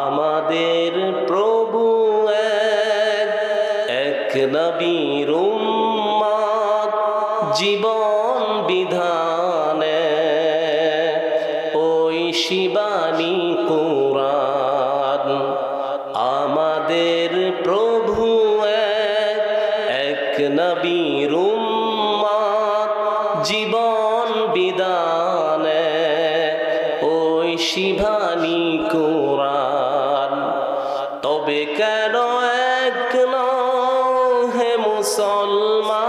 আমাদের প্রভু এক নবীর জীবন মুসলমান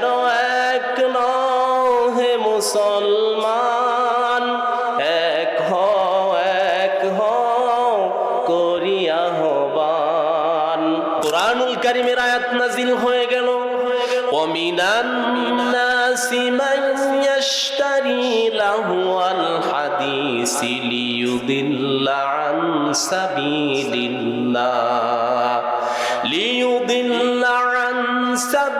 কেন এক নও হে মুসলমান এক হও এক হও করিয়া হবান কোরআনুল কারিমের আয়াত নাজিল হয়ে গেল ومن الناس من يشتري لهو الحديث ليضل عن سبيل الله ليضل عن سبيل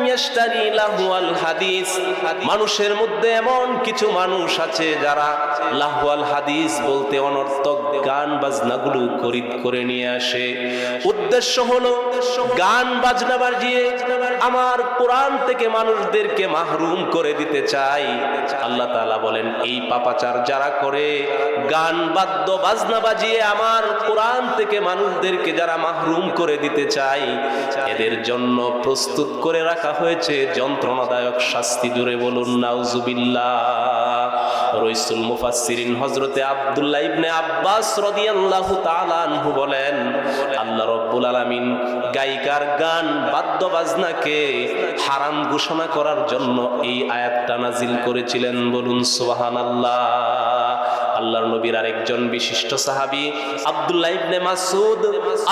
মানুষের মধ্যে এমন কিছু মানুষ আছে যারা লাহওয়াল হাদিস বলতে অনর্থক গান বাজনাগুলো খরিদ করে নিয়ে আসে। উদ্দেশ্য হলো গান বাজনা বাজিয়ে আমার কোরআন থেকে মানুষদেরকে মাহরুম করে দিতে চাই। আল্লাহ তাআলা বলেন, এই পাপাচার যারা করে, গান বাদ্য বাজনা বাজিয়ে আমার কোরআন থেকে মানুষদেরকে যারা মাহরুম করে দিতে চাই, এদের জন্য প্রস্তুত করে রাখা হয়েছে, যন্ত্রণাদায়ক শাস্তি জুড়ে বলুন, নাউজুবিল্লাহ। রইসুল মুফাসসিরিন হযরতে আব্দুল্লাহ ইবনে আব্বাস রাদিয়াল্লাহু তাআলা আনহু বলেন, আল্লাহ রাব্বুল আলামিন গায়িকার গান বাদ্য বাজনাকে হারাম ঘোষণা করার জন্য এই আয়াতটা নাজিল করেছিলেন। বলুন, সুবহানাল্লাহ। আল্লাহর নবীর আরেকজন বিশিষ্ট সাহাবী আব্দুল্লাহ ইবনে মাসুদ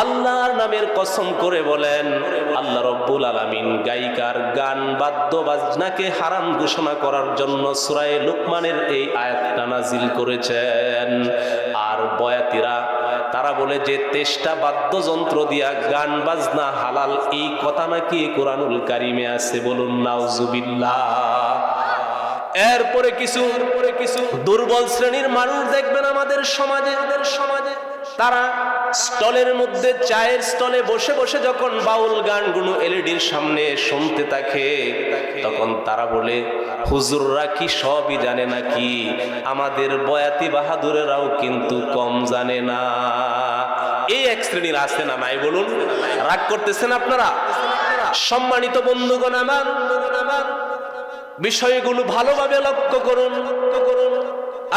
আল্লাহর নামের কসম করে বলেন, আল্লাহ রব্বুল আলামিন গায়িকার গান বাদ্য বাজনাকে হারাম ঘোষণা করার জন্য সূরা লুকমানের এই আয়াতটা নাজিল করেছেন। আর বয়াতিরা, তারা বলে যে তেষ্টা বাদ্যযন্ত্র দিয়া গান, বাজনা হালাল, এই কথা নাকি কোরআনুল কারিমে আছে বলুন, নাউজুবিল্লাহ। এরপরে কিছু কিছু দুর্বল শ্রেণির মানুষ দেখবেন আমাদের সমাজে আমাদের সমাজে তারা স্টলের মধ্যে চায়ের স্টলে বসে বসে যখন বাউল গানগুলো এলইডির সামনে শুনতে থাকে, তখন তারা বলে, হুজুররা কি সবই জানে নাকি? আমাদের বয়াতি বাহাদুরেরাও কিন্তু কম জানে না। এই এক শ্রেণির আছে না নাই বলুন? রাগ করতেছেন আপনারা? সম্মানিত বন্ধুগণ আমার বিষয়গুলো ভালোভাবে লক্ষ্য করুন।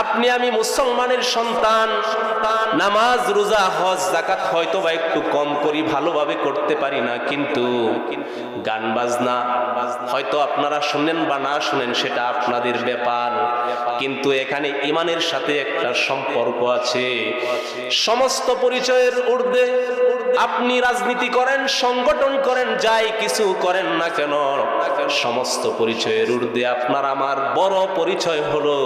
আপনি আমি মুসলমানের সন্তান, নামাজ, রোজা, হজ জাকাত হয়তো বা একটু কম করি, ভালোভাবে করতে পারি না, কিন্তু গান বাজনা হয়তো আপনারা শুনেন বা না শুনেন সেটা আপনাদের ব্যাপার। কিন্তু এখানে ইমানের সাথে একটা সম্পর্ক আছে। সমস্ত পরিচয়ের ঊর্ধ্বে আপনি রাজনীতি করেন, সংগঠন করেন, যাই কিছু করেন না কেন, সমস্ত পরিচয়ের ঊর্ধ্বে আপনার আমার বড় পরিচয় হলো,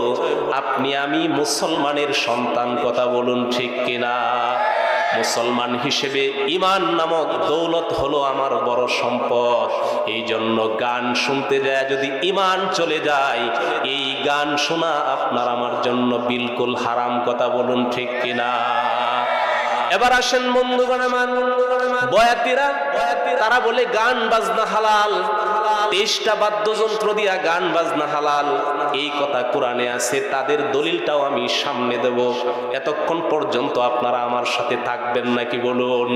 আপনি আমি মুসলমানের সন্তান, কথা বলুন ঠিক কিনা? মুসলমান হিসেবে ইমান নামক দৌলত হলো আমার বড় সম্পদ। এই জন্য গান শুনতে যায়, যদি ইমান চলে যায়, এই গান শোনা আপনার আমার জন্য বিলকুল হারাম, কথা বলুন ঠিক কিনা? এবার আসেন বন্ধুগণ আমার। বয়াতিরা, তারা বলে, গান বাজনা হালাল। তেইশটা বাদ্যযন্ত্র দিয়া গান বাজনা হালাল। এই কথা কোরআনে আছে, তাদের দলিলটাও আমি সামনে দেব। এতক্ষণ পর্যন্ত আপনারা আমার সাথে থাকবেন নাকি বলুন?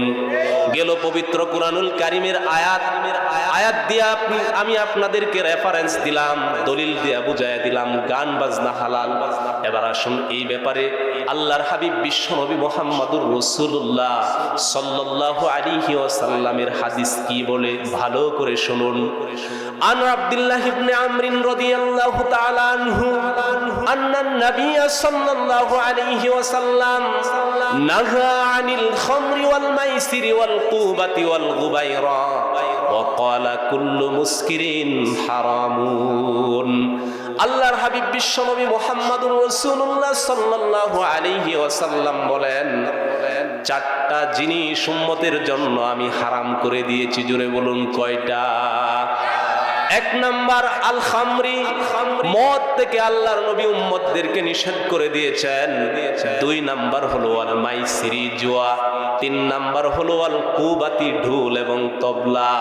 গেল পবিত্র কোরআনুল কারিমের আয়াত। আয়াত দিয়া আমি আপনাদেরকে রেফারেন্স দিলাম, দলিল দিয়া বুঝাইয়া দিলাম, গান বাজনা হালাল। এবার আসুন এই ব্যাপারে আল্লাহর হাবিব বিশ্ব নবী মোহাম্মদুর রসুল্লাহ সাল্লাল্লাহু আলাইহি ওয়াসাল্লামের হাদিস কি বলে ভালো করে শুনুন আন আব্দুল্লাহ ইবনে আমরিন রাদিয়াল্লাহু তাআলা আনহু আন্না নবী সাল্লাল্লাহু আলাইহি ওয়াসাল্লাম নাহা আনিল খামরি ওয়াল মাইসিরি ওয়াল কুবাতি ওয়াল গুবাইরা وقال كل مسكر حرام আল্লাহর হাবিব বিশ্বনবী মোহাম্মদুর রসুল্লাহ সাল্লাল্লাহু আলাইহি ওয়াসাল্লাম বলেন, চারটা জিনিস উম্মতের জন্য আমি হারাম করে দিয়েছি। জুড়ে বলুন, কয়টা? এক নাম্বার আল খামরি মদ থেকে আল্লাহর নবী উম্মতদেরকে নিষেধ করে দিয়েছেন। দুই নাম্বার হলো আল মাইসিরি জুয়া, তিন নাম্বার হলো আল কুবাতি ঢুল এবং তবলা,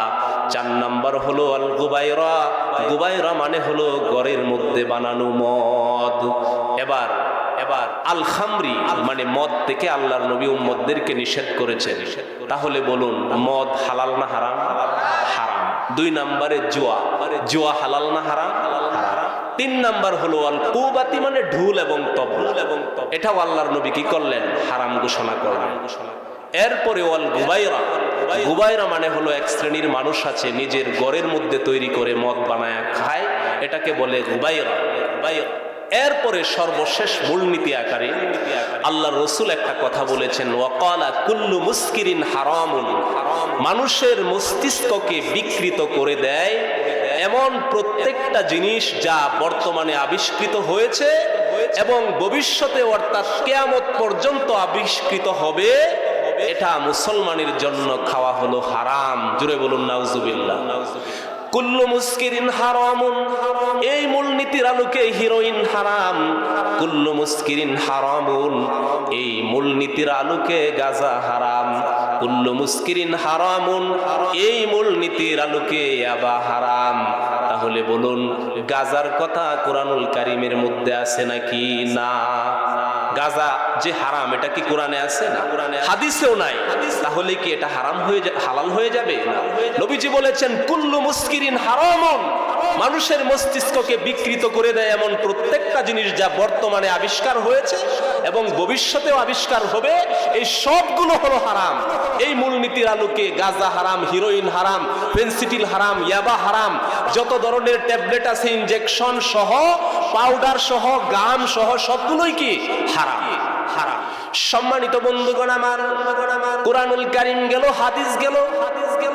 চার নাম্বার হলো আল গুবাইরা গুবাইরা মানে হলো ঘরের মধ্যে বানানো মদ। এবার এবার আল খামরি মানে মদ থেকে আল্লাহর নবী উম্মতদেরকে নিষেধ করেছেন। তাহলে বলুন, মদ হালাল না হারাম? দুই নম্বরে জুয়া। জুয়া হালাল না হারাম? তিন নাম্বার হলো আল কুবাতি মানে ঢুল এবং তবলা। এবং এটাও আল্লাহর নবী কি করলেন? হারাম ঘোষণা করলেন। এরপরে ওয়াল গুবাইরা। গুবাইরা মানে হলো এক শ্রেণির মানুষ আছে, নিজের গড়ের মধ্যে তৈরি করে মদ বানায়, খায়। এটাকে বলে গুবাইরা গুবাইরা। এরপরে সর্বশেষ মূলনীতি আকারে আল্লাহ রসুল একটা কথা বলেছেন, ওয়াকালা কুল্লু মুস্কিরিন হারামুন। মানুষের মস্তিষ্ককে বিকৃত করে দেয় এমন প্রত্যেকটা জিনিস যা বর্তমানে আবিষ্কৃত হয়েছে এবং ভবিষ্যতে অর্থাৎ কেয়ামত পর্যন্ত আবিষ্কৃত হবে, এটা মুসলমানের জন্য খাওয়া হলো হারাম। জুড়ে বলুন, নাউজুবিল্লাহ। কুল্লু মুস্কিরিন হারামুন। এই মূলনীতির আলোকে হিরোইন হারাম, কুল্লু মুস্কিরিন হারামুন, এই মূল নীতির আলোকে গাজা হারাম, কুল্লু মুস্কিরিন হারামুন, এই মূলনীতির আলোকে আবা হারাম। তাহলে বলুন, গাজার কথা কোরআনুল কারিমের মধ্যে আছে নাকি না? গাজা যে হারাম, এটা কি কোরআনে আছে না? কোরআনে হাদিসেও নাই। তাহলে কি এটা হারাম হয়ে হালাল হয়ে যাবে? নবীজি বলেছেন, কুল্লু মুস্কিরিন হারামন। মানুষের মস্তিষ্ককে বিকৃত করে দেয় এমন প্রত্যেকটা জিনিস যা বর্তমানে আবিষ্কার হয়েছে এবং ভবিষ্যতেও আবিষ্কার হবে, এই সবগুলো হলো হারাম। এই মূলনীতির আলোকে গাজা হারাম, হিরোইন হারাম, পেন্সিটিল হারাম, ইয়াবা হারাম, যত ধরনের ট্যাবলেট আছে, ইনজেকশন সহ, পাউডার সহ, গাম সহ, সবগুলোই কি? হারাম। হারাম। সম্মানিত বন্ধুগণ আমার, কোরআনুল কারিম গেল, হাদিস গেল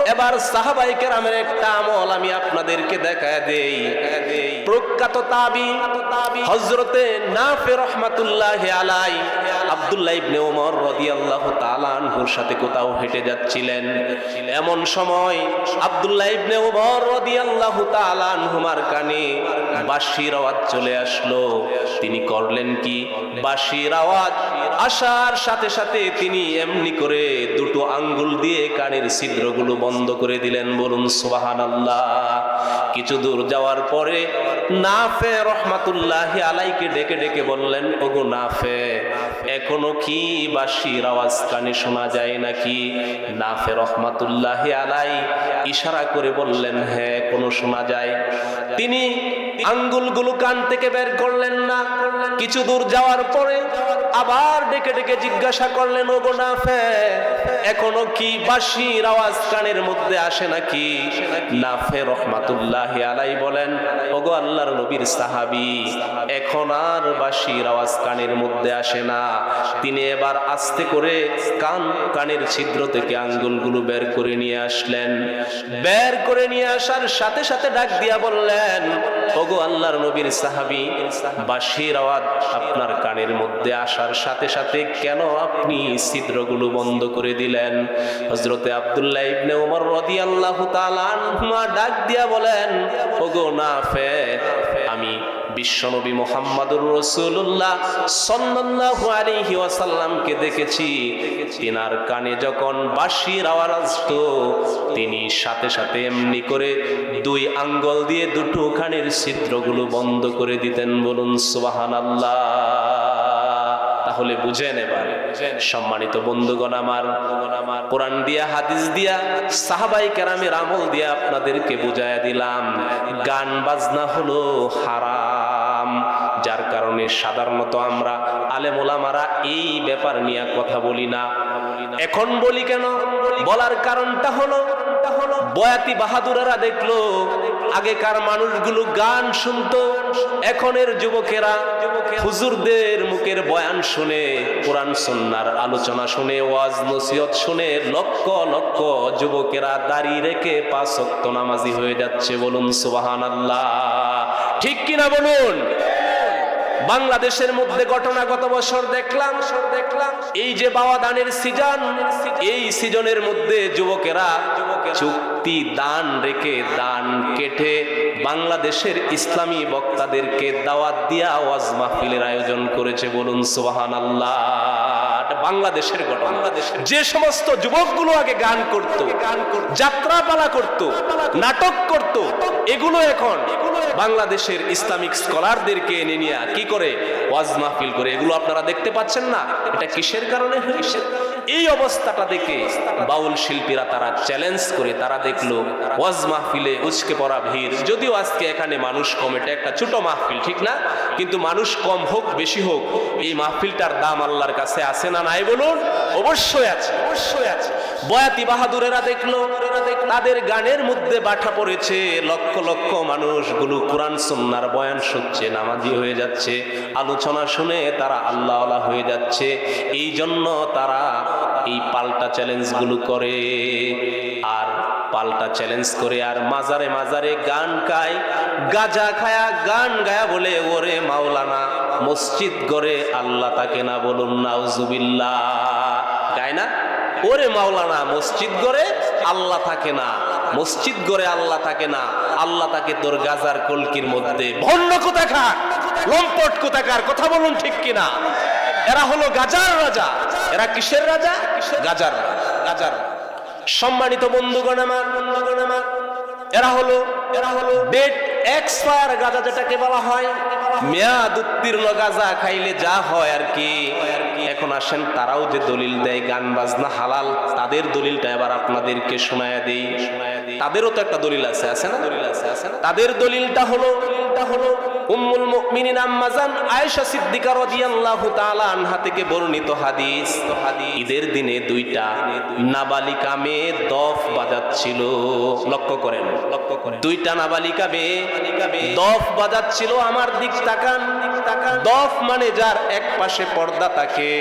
এবার সাহাবাই কেরামের একটা আমল আমি আপনাদেরকে দেখা দেই। প্রখ্যাত তাবি হজরতে নাফে রহমাতুল্লাহ আলাই আব্দুল্লাহ সাথে কোথাও হেঁটে যাচ্ছিলেন। এমন সময় কানে আওয়াজ চলে আসলো। তিনি করলেন কি? বাঁশির আওয়াজ আসার সাথে সাথে তিনি এমনি করে দুটো আঙ্গুল দিয়ে কানের ছিদ্রগুলো বন্ধ করে দিলেন। বলুন, সুবহানাল্লাহ। কিছু দূর যাওয়ার পরে নাফে রহমাতুল্লাহ আলাইকে ডেকে ডেকে বললেন, ওগো নাফে, এখনও কি বাসির আওয়াজ কানে শোনা যায় নাকি? নাফে রহমাতুল্লাহ আলাই ইশারা করে বললেন হ্যাঁ কোনো শোনা যায়। তিনি আঙ্গুলগুলো কান থেকে বের করলেন না। কিছু দূর যাওয়ার পরে আবার ডেকে ডেকে জিজ্ঞাসা করলেন, ওগো নাফে, এখনও কি বাঁশির আওয়াজ কানের মধ্যে আসে নাকি? নাফে রহমাতুল্লাহ আলাই বলেন, ওগো আল্লাহর নবীর সাহাবি, এখন আর বাঁশির আওয়াজ কানের মধ্যে আসে না। তিনি এবার আস্তে করে কান, কানের ছিদ্র থেকে আঙ্গুলগুলো বের করে নিয়ে আসলেন। বের করে নিয়ে আসার সাথে সাথে ডাক দিয়া বললেন, ওগো আল্লাহর নবীর সাহাবি বাঁশির আওয়াজ আপনার কানের মধ্যে আসার সাথে সাথে কেন আপনি ছিদ্রগুলো বন্ধ করে দিলেন? হজরতে আব্দুল্লাহ ইবনে ওমর তাআলা আনহুমা ডাক দিয়া বলেন, ওগো নাফে আমি বিশ্বনবী মোহাম্মদুর রসুল্লাহ সাল্লাল্লাহু আলাইহি ওয়াসাল্লামকে দেখেছি। তিনার কানে যখন বাঁশির আওয়াজ আসতো, তিনি সাথে সাথে এমনি করে দুই আঙ্গল দিয়ে দুটো কানের ছিদ্রগুলো বন্ধ করে দিতেন। বলুন, সুবহানাল্লাহ। তাহলে বুঝেন এবার, সম্মানিত বন্ধুগণ আমার, কোরআন দিয়া, হাদিস দিয়া, সাহাবাই কেরামের আমল দিয়া আপনাদেরকে বুঝাইয়া দিলাম। গান বাজনা হলো হারাম। যার কারণে সাধারণত আমরা আলেমোলামারা এই ব্যাপার নিয়ে কথা বলি না। এখন বলি কেন? বলার কারণটা হলো, বয়াতি বাহাদুরেরা দেখল, আগেকার মানুষগুলো গান শুনতো, এখনের যুবকেরা হুজুরদের মুখের বয়ান শুনে, কোরআন সন্ন্যার আলোচনা শুনে, ওয়াজ নসিহত শুনে লক্ষ লক্ষ যুবকেরা দাড়ি রেখে পাঁচ নামাজি হয়ে যাচ্ছে। বলুন সুবহানাল্লাহ। ঠিক কিনা বলুন? বাংলাদেশের মধ্যে ঘটনা গত বছর দেখলাম দেখলাম। এই যে বাবা দানের সিজন এই সিজনের মধ্যে যুবকেরা চুক্তি দান রেখে দান কেটে বাংলাদেশের ইসলামী বক্তাদেরকে দাওয়াত দিয়া ওয়াজ মাহফিলের আয়োজন করেছে বলুন সোহান আল্লাহ বাংলাদেশের ঘটনা। যে সমস্ত যুবকগুলো আগে গান করত যাত্রাপালা করত নাটক করত এগুলো এখন বাংলাদেশের ইসলামিক স্কলারদেরকে এনে নিয়ে কি করে? ওয়াজ মাহফিল করে। এগুলো আপনারা দেখতে পাচ্ছেন না। এটা কিসের কারণে হয়েছে? এই অবস্থাটা দেখে বাউল শিল্পীরা তারা চ্যালেঞ্জ করে। তারা দেখল ওয়াজ মাহফিলে উচকে পড়া ভিড়। যদিও আজকে এখানে মানুষ কম, এটা একটা ছোট মাহফিল, ঠিক না? কিন্তু মানুষ কম হোক, বেশি হোক, এই মাহফিলটার দাম আল্লাহর কাছে আছে না নাই বলুন? অবশ্যই আছে। অবশ্যই আছে। বয়াতি বাহাদুরেরা দেখল তাদের গানের মধ্যে বাঠা পড়েছে, লক্ষ লক্ষ মানুষগুলো কোরআন সন্ন্যার বয়ান শুনছে, নামাজি হয়ে যাচ্ছে, আলোচনা শুনে তারা আল্লাহ হয়ে যাচ্ছে এই জন্য তারা এই পাল্টা চ্যালেঞ্জগুলো করে, আর পাল্টা চ্যালেঞ্জ করে আর মাজারে মাজারে গান গায় গাজা খায়া গান গায়া বলে, ওরে মাওলানা, মসজিদ গড়ে আল্লাহ তাকে না বলুন, নাউজুবিল্লাহ। গায় না? ওরে মাওলানা মসজিদ গড়ে আল্লাহ থাকে না। মসজিদ গড়ে আল্লাহ থাকে না। আল্লাহ তাকে তোর গাজার কলকির মধ্যে। ভণ্ড কোথাকার? লম্পট কোথাকার? কথা বলুন ঠিক কিনা? এরা হলো গাজার রাজা। এরা কিসের রাজা? গাজার গাজার সম্মানিত বন্ধুগণ আমার। বন্ধুগণ আমার এরা হলো এরা হলো ডেট এক্সপায়ার গাজা যেটাকে বলা হয়। মেয়াদ উত্তীর্ণ গাজা খাইলে যা হয় আর কি। এখন আসেন, তারাও যে দলিল দেয়, গান বাজনা হালাল, তাদের দলিলটা এবার আপনাদেরকে শোনায় দেই। তাদেরও তো একটা দলিল আছে আছে না? দলিল আছে আছে না তাদের দলিলটা হলো দলিলটা হলো উম্মুল মুমিনিন আম্মাজান আয়েশা সিদ্দিকা রাদিয়াল্লাহু তাআলা আনহা থেকে বর্ণিত হাদিস। ঈদের দিনে দুইটা নাবালিকা মেয়ে দফ বাজাচ্ছিল। লক্ষ্য করেন। লক্ষ্য করেন দুইটা নাবালিকা মেয়ে দফ বাজাচ্ছিল। আমার দিক তাকান। দফ মানে যার এক পাশে পর্দা থাকে।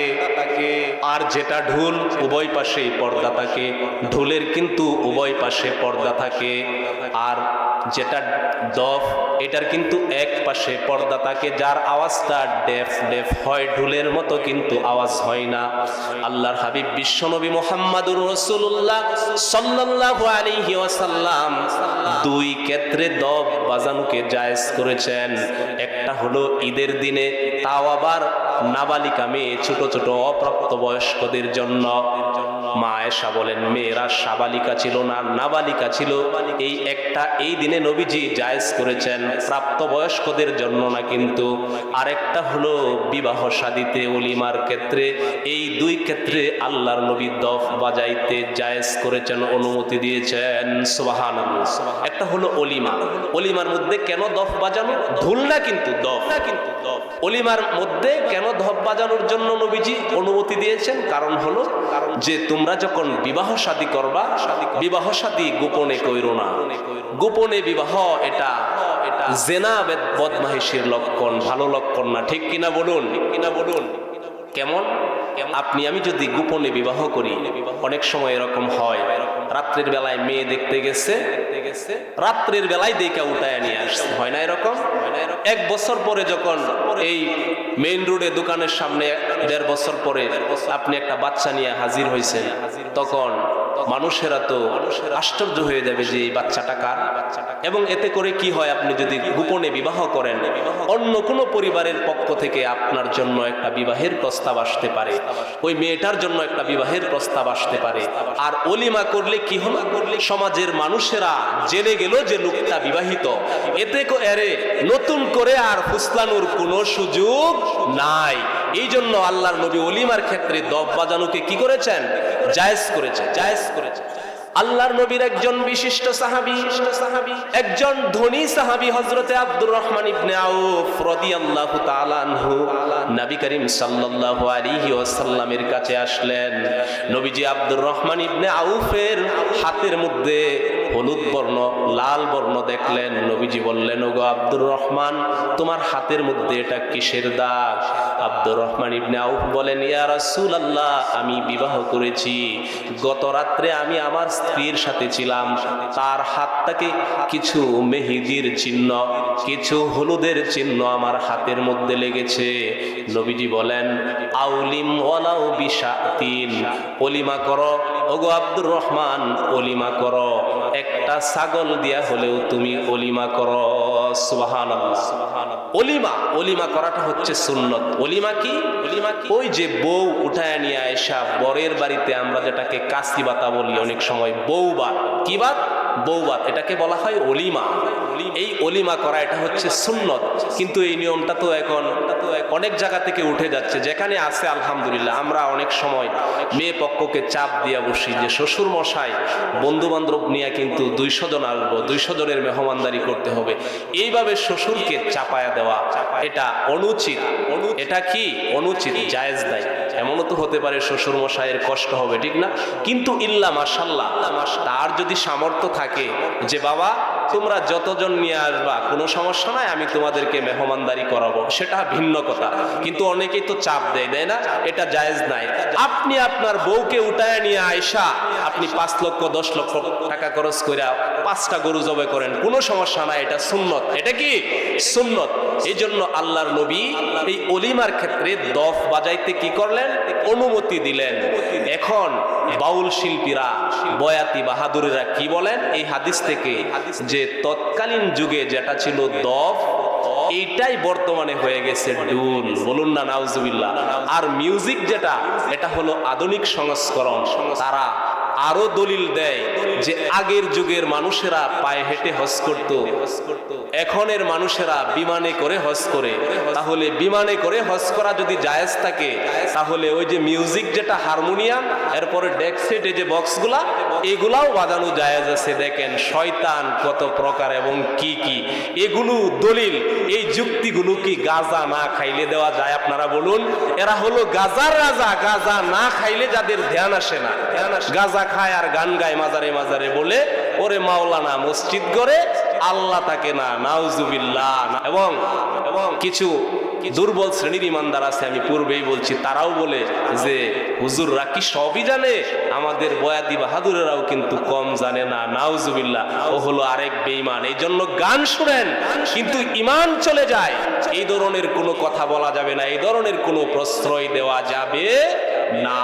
আর যেটা ঢুল, উভয় পাশেই পর্দা থাকে। ঢুলের কিন্তু উভয় পাশে পর্দা থাকে। আর যেটা দফ, এটার কিন্তু এক পাশে পর্দা থাকে, যার আওয়াজটা ডেফ ডেফ হয়, ঢুলের মতো কিন্তু আওয়াজ হয় না। আল্লাহর হাবিব বিশ্বনবী মোহাম্মদুর রসুল্লাহ সাল্লাল্লাহু আলাইহি ওয়াসাল্লাম দুই ক্ষেত্রে দফ বাজানোকে জায়েজ করেছেন। একটা হলো ঈদের দিনে তাও আবার নাবালিকা মেয়ে ছোট ছোট অপ্রাপ্ত বয়স্কদের জন্য। মা আয়েশা বলেন, মেয়েরা সাবালিকা ছিল না, নাবালিকা ছিল। এই একটা, এই দিনে নবীজি জায়েজ করেছেন প্রাপ্ত বয়স্কদের জন্য না, কিন্তু আরেকটা হলো বিবাহ শাদিতে অলিমার ক্ষেত্রে। এই দুই ক্ষেত্রে আল্লাহর নবী দফ বাজাইতে জায়েজ করেছেন, অনুমতি দিয়েছেন। সুবাহান একটা হলো অলিমা অলিমার মধ্যে কেন দফ বাজানো? ঢুল না কিন্তু দফ। না কিন্তু দফ অলিমার মধ্যে কেন ধপ বাজানোর জন্য নবীজি অনুমতি দিয়েছেন? কারণ হলো যে তোমরা যখন বিবাহ শাদী করবা, বিবাহ শাদী গোপনে কইরো না। গোপনে বিবাহ, এটা জেনা বদমাহিসির লক্ষণ, ভালো লক্ষণ না। ঠিক কিনা বলুন কিনা বলুন? কেমন? আপনি, আমি যদি গোপনে বিবাহ করি, অনেক সময় এরকম হয়। রাত্রের বেলায় মেয়ে দেখতে গেছে রাত্রির বেলায় দেখে উঠায় নিয়ে আসছে হয় না এরকম? এক বছর পরে যখন এই মেইন রোডে দোকানের সামনে দেড় বছর পরে আপনি একটা বাচ্চা নিয়ে হাজির হয়েছেন তখন মানুষেরা তো আশ্চর্য হয়ে যাবে যে এই বাচ্চাটা কার? এবং এতে করে কি হয় আপনি যদি গোপনে বিবাহ করেন, অন্য কোনো পরিবারের পক্ষ থেকে আপনার জন্য একটা বিবাহের প্রস্তাব আসতে পারে। ওই মেয়েটার জন্য একটা বিবাহের প্রস্তাব আসতে পারে। আর অলিমা করলে কি হলো? সমাজের মানুষেরা জেনে গেল যে লোকটা বিবাহিত। এতে এরে নতুন করে আর ফুসলানোর কোনো সুযোগ নাই। এই জন্য আল্লাহর নবী অলিমার ক্ষেত্রে দব বাজানোকে কি করেছেন? জায়েজ করেছে জায়েজ করেছে আল্লাহর নবীর একজন বিশিষ্ট সাহাবী সাহাবী, একজন ধনী সাহাবী হযরতে আব্দুর রহমান ইবনে আউফ রাদিয়াল্লাহু তাআলা আনহু, নবী করিম সাল্লাল্লাহু আলাইহি ওয়াসাল্লামের কাছে আসলেন। নবীজি আব্দুর রহমান ইবনে আউফের হাতের মধ্যে হলুদ বর্ণ, লাল বর্ণ দেখলেন। নবীজি বললেন, ওগো আব্দুর রহমান, তোমার হাতের মধ্যে এটা কিসের দাগ? আব্দুর রহমান ইবনে আউফ বলেন, ইয়া রাসূলুল্লাহ, আমি বিবাহ করেছি। গত রাত্রে আমি আমার স্ত্রীর সাথে ছিলাম। তার হাতটাকে কিছু মেহেদির চিহ্ন, কিছু হলুদের চিহ্ন আমার হাতের মধ্যে লেগেছে। নবীজি বলেন, আউলিম ওয়ালাউ বিশাতিন। অলিমা করো। ওগো আব্দুর রহমান, অলিমা করো। একটা ছাগল দিয়া হলেও তুমি অলিমা করো। অলিমা অলিমা করাটা হচ্ছে অলিমা কি? অলিমা ওই যে উঠায় বরের বাড়িতে আমরা যেটাকে কাস্তি বাতা বলি অনেক সময়, বউবাত। কি বাত? বউবাত। এটাকে বলা হয় অলিমা এই অলিমা করা, এটা হচ্ছে সুন্নত। কিন্তু এই নিয়মটা তো এখন অনেক জায়গা থেকে উঠে যাচ্ছে। যেখানে আছে, আলহামদুলিল্লাহ, আমরা অনেক সময় মেয়ে পক্ষকে চাপ দিয়া বসি যে শ্বশুর মশাই বন্ধু বান্ধব নিয়ে কিন্তু দুইশো জন আসব, দুইশো জনের মেহমানদারি করতে হবে। এইভাবে শ্বশুরকে চাপায়া দেওয়া, এটা অনুচিত। এটা কি? অনুচিত, জায়েজ দেয় এমনও তো হতে পারে শ্বশুর মশাইয়ের কষ্ট হবে, ঠিক না? কিন্তু ইল্লা মাসাল্লাহ তার যদি সামর্থ্য থাকে যে, বাবা তোমরা যতজন নিয়ে আসবা, কোনো সমস্যা নাই, আমি তোমাদেরকে মেহমানদারি করাবো। সেটা ভিন্ন কথা। কিন্তু অনেকেই তো চাপ দেয় দেয় না? এটা জায়েজ নাই। আপনি আপনার বউকে উঠায় নিয়ে আয়সা আপনি পাঁচ লক্ষ, দশ লক্ষ টাকা খরচ করে পাঁচটা গরু জবে করেন, কোনো সমস্যা নাই, এটা সুন্নত। এটা কি? সুন্নত। এই জন্য আল্লাহর নবী এই অলিমার ক্ষেত্রে দফ বাজাইতে কি করলেন? অনুমতি দিলেন। এখন বাউল শিল্পীরা, বয়াতি বাহাদুরেরা কি বলেন? এই হাদিস থেকে যে তৎকালীন যুগে যেটা ছিল দফ, এইটাই বর্তমানে হয়ে গেছে ডুল। বলুন না, নাউজুবিল্লাহ। আর মিউজিক যেটা, এটা হলো আধুনিক সংস্করণ। তারা আরও দলিল দেয় যে আগের যুগের মানুষেরা পায়ে হেঁটে হজ করত। এখনের মানুষেরা বিমানে করে হজ করে। তাহলে বিমানে করে হজ করা যদি জায়েজ থাকে, তাহলে ওই যে মিউজিক যেটা হারমোনিয়াম, এরপরে ডেকসেট এই যে বক্সগুলা, এগুলাও বাজানো জায়েজ আছে। দেখেন শয়তান কত প্রকার এবং কি কি। এগুলো দলিল, এই যুক্তিগুলো কি গাজা না খাইলে দেওয়া যায় আপনারা বলুন? এরা হলো গাজার রাজা। গাজা না খাইলে যাদের ধ্যান আসে না। গাজা খায় আর গান গায় মাজারে মাজারে বলে, ওরে মাওলানা, মসজিদ করে আল্লাহ তাকে না, নাউজুবিল্লাহ এবং এবং কিছু দুর্বল শ্রেণির ইমানদার আছে, আমি পূর্বেই বলছি, তারাও বলে যে, হুজুররা কি সবই জানে? আমাদের বয়াদি বাহাদুরেরাও কিন্তু কম জানে না, নাউজুবিল্লাহ। ও হলো আরেক বেঈমান। এই জন্য গান শুনেন, কিন্তু ইমান চলে যায়। এই ধরনের কোনো কথা বলা যাবে না, এই ধরনের কোনো প্রশ্রয় দেওয়া যাবে না।